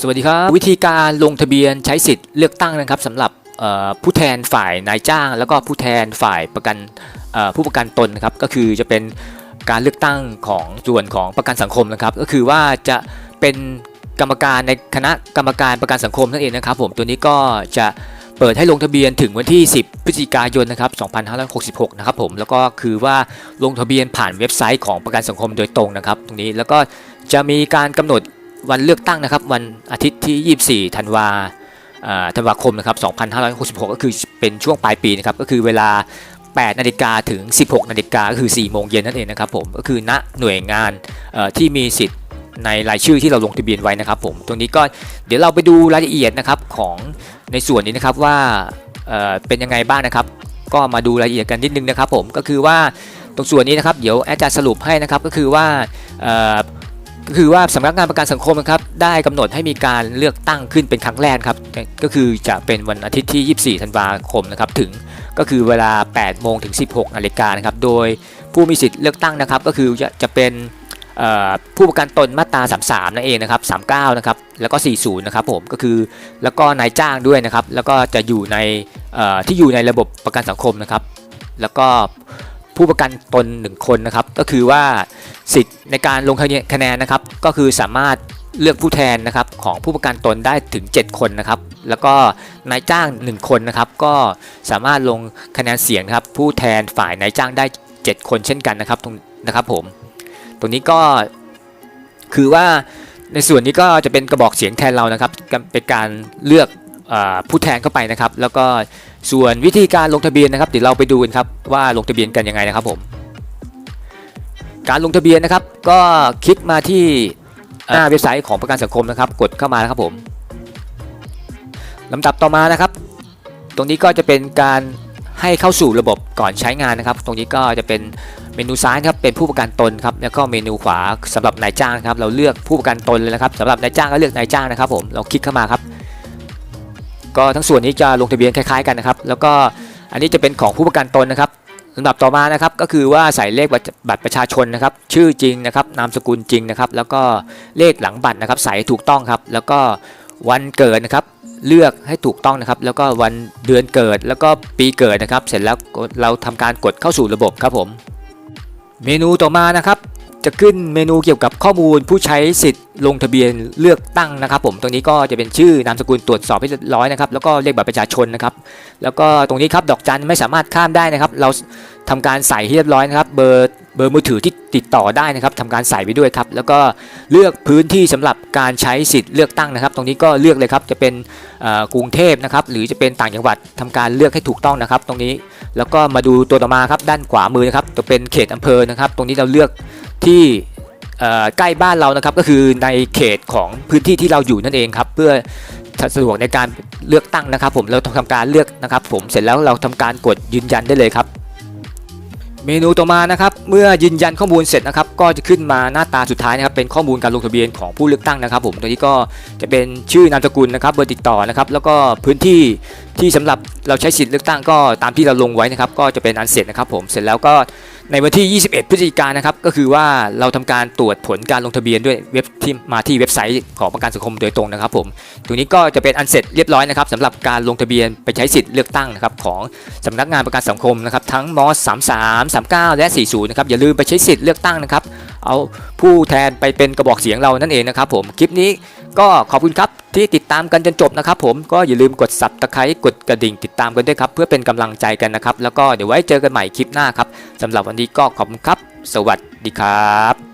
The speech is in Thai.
สวัสดีครับ วิธีการลงทะเบียนใช้สิทธิ์เลือกตั้งนะครับสำหรับผู้แทนฝ่ายนายจ้าง แล้วก็ผู้แทนฝ่ายประกันผู้ประกันตนนะครับก็คือจะเป็นการเลือกตั้งของส่วนของประกันสังคมนะครับ ก็คือว่าจะเป็นกรรมการในคณะกรรมการประกันสังคมนั่นเองนะครับ ผมตัวนี้ก็จะเปิดให้ลงทะเบียนถึงวันที่ 10 พฤศจิกายนนะครับ 2566 นะครับผม แล้วก็คือว่าลงทะเบียนผ่านเว็บไซต์ของประกันสังคมโดยตรงนะครับ ตรงนี้ แล้วก็จะมีการกำหนด วันเลือกตั้งนะครับวันอาทิตย์ที่ 24 ธันวาธันวาคมนะครับ 2566 ก็คือเป็นช่วงปลายปีนะครับ ก็คือเวลา 8 นาฬิกาถึง 16 นาฬิกาก็คือ 4 โมงเย็นนั่นเองนะครับผม ก็คือณหน่วยงานที่มีสิทธิ์ในรายชื่อที่เราลงทะเบียนไว้นะครับผม ตรงนี้ก็เดี๋ยวเราไปดูรายละเอียดนะครับของในส่วนนี้นะครับว่าเเป็นยังไงบ้างนะครับ ก็มาดูรายละเอียดกันนิดนึงนะครับผม ก็คือว่าตรงส่วนนี้นะครับ เดี๋ยวอาจารย์สรุปให้นะครับ ก็คือว่าอ่อก็ คือว่าสำนักงานประกันสังคมนะครับได้กำหนดให้มีการเลือกตั้งขึ้นเป็นครั้งแรกครับก็คือจะเป็นวันอาทิตย์ที่ 24 ธันวาคมนะครับถึงก็คือเวลา 8 โมงถึง 16นาฬิกานะครับโดยผู้มีสิทธิ์เลือกตั้งนะครับก็คือจะจะเป็นผู้ประกันตนมาตรา 33 นั่นเองนะครับ 39 นะครับ แล้วก็ 40 นะครับผม ก็คือ แล้วก็นายจ้างด้วยนะครับ แล้วก็จะอยู่ในที่อยู่ในระบบประกันสังคมนะครับ แล้วก็ ผู้ประกันตน 1 คนนะครับ ก็คือว่าสิทธิ์ในการลงคะแนนนะครับ ก็คือสามารถเลือกผู้แทนนะครับของผู้ประกันตนได้ถึง 7 คนนะครับ แล้วก็นายจ้าง 1 คนนะครับ ก็สามารถลงคะแนนเสียงครับ ผู้แทนฝ่ายนายจ้างได้ 7 คนเช่นกันนะครับตรงนะครับผม ตรงนี้ก็คือว่าในส่วนนี้ก็จะเป็นกระบอกเสียงแทนเรานะครับ เป็นการเลือก ผู้แทนเข้าไปนะครับ แล้วก็ส่วนวิธีการลงทะเบียนนะครับเดี๋ยวเราไปดูกันครับว่าลงทะเบียนกันยังไงนะครับผมการลงทะเบียนนะครับ ก็คลิกมาที่หน้าเว็บไซต์ของประกันสังคมนะครับ กดเข้ามานะครับผมลำดับต่อมานะครับ ตรงนี้ก็จะเป็นการให้เข้าสู่ระบบก่อนใช้งานนะครับ ตรงนี้ก็จะเป็นเมนูซ้ายครับเป็นผู้ประกันตนครับแล้วก็เมนูขวาสำหรับนายจ้างครับ เราเลือกผู้ประกันตนเลยนะครับสำหรับนายจ้างก็เลือกนายจ้างนะครับ ผมเราคลิกเข้ามาครับ ก็ทั้งส่วนนี้จะลงทะเบียนคล้ายๆกันนะครับ แล้วก็อันนี้จะเป็นของผู้ประกันตนนะครับลำดับต่อมานะครับก็คือว่าใส่เลขบัตรประชาชนนะครับ ชื่อจริงนะครับนามสกุลจริงนะครับ แล้วก็เลขหลังบัตรนะครับ ใส่ถูกต้องครับ แล้วก็วันเกิดนะครับ เลือกให้ถูกต้องนะครับ แล้วก็วันเดือนเกิดแล้วก็ปีเกิดนะครับ เสร็จแล้วเราทำการกดเข้าสู่ระบบครับผม เมนูต่อมานะครับ จะขึ้นเมนูเกี่ยวกับข้อมูลผู้ใช้สิทธิ์ลงทะเบียนเลือกตั้งนะครับ ผมตรงนี้ก็จะเป็นชื่อนามสกุลตรวจสอบให้เรียบร้อยนะครับแล้วก็เลขบัตรประชาชนนะครับ แล้วก็ตรงนี้ครับดอกจันไม่สามารถข้ามได้นะครับ เราทำการใส่ให้เรียบร้อยนะครับ เบอร์เบอร์มือถือที่ติดต่อได้นะครับทำการใส่ไปด้วยครับ แล้วก็เลือกพื้นที่สำหรับการใช้สิทธิ์เลือกตั้งนะครับ ตรงนี้ก็เลือกเลยครับจะเป็นกรุงเทพนะครับหรือจะเป็นต่างจังหวัดทำการเลือกให้ถูกต้องนะครับ ตรงนี้แล้วก็มาดูตัวต่อมาครับด้านขวามือนะครับจะเป็นเขตอำเภอนะครับ ตรงนี้เราเลือก ที่ใกล้บ้านเรานะครับก็คือในเขตของพื้นที่ที่เราอยู่นั่นเองครับเพื่อสะดวกในการเลือกตั้งนะครับ ผมเราทำการเลือกนะครับ ผมเสร็จแล้วเราทำการกดยืนยันได้เลยครับ เมนูต่อมานะครับเมื่อยืนยันข้อมูลเสร็จนะครับก็จะขึ้นมาหน้าตาสุดท้ายนะครับเป็นข้อมูลการลงทะเบียนของผู้เลือกตั้งนะครับผมตัวนี้ก็จะเป็นชื่อนามสกุลนะครับเบอร์ติดต่อนะครับแล้วก็พื้นที่ที่สำหรับเราใช้สิทธิ์เลือกตั้งก็ตามที่เราลงไว้นะครับก็จะเป็นอันเสร็จนะครับผมเสร็จแล้วก็ในวันที่ 21 พฤศจิกายนนะครับก็คือว่าเราทำการตรวจผลการลงทะเบียนด้วยเว็บที่มาที่เว็บไซต์ของประกันสังคมโดยตรงนะครับผมตรงนี้ก็จะเป็นอันเสร็จเรียบร้อยนะครับสำหรับการลงทะเบียนไปใช้สิทธิ์เลือกตั้งนะครับของสำนักงานประกันสังคมนะครับทั้งม33 39 และ 40 นะครับ อย่าลืมไปใช้สิทธิ์เลือกตั้งนะครับ เอาผู้แทนไปเป็นกระบอกเสียงเรานั่นเองนะครับผมคลิปนี้ก็ขอบคุณครับที่ติดตามกันจนจบนะครับผมก็อย่าลืมกดสับตะไคร้กดกระดิ่งติดตามกันด้วยครับ เพื่อเป็นกำลังใจกันนะครับ แล้วก็เดี๋ยวไว้เจอกันใหม่คลิปหน้าครับสำหรับวันนี้ก็ขอบคุณครับ สวัสดีครับ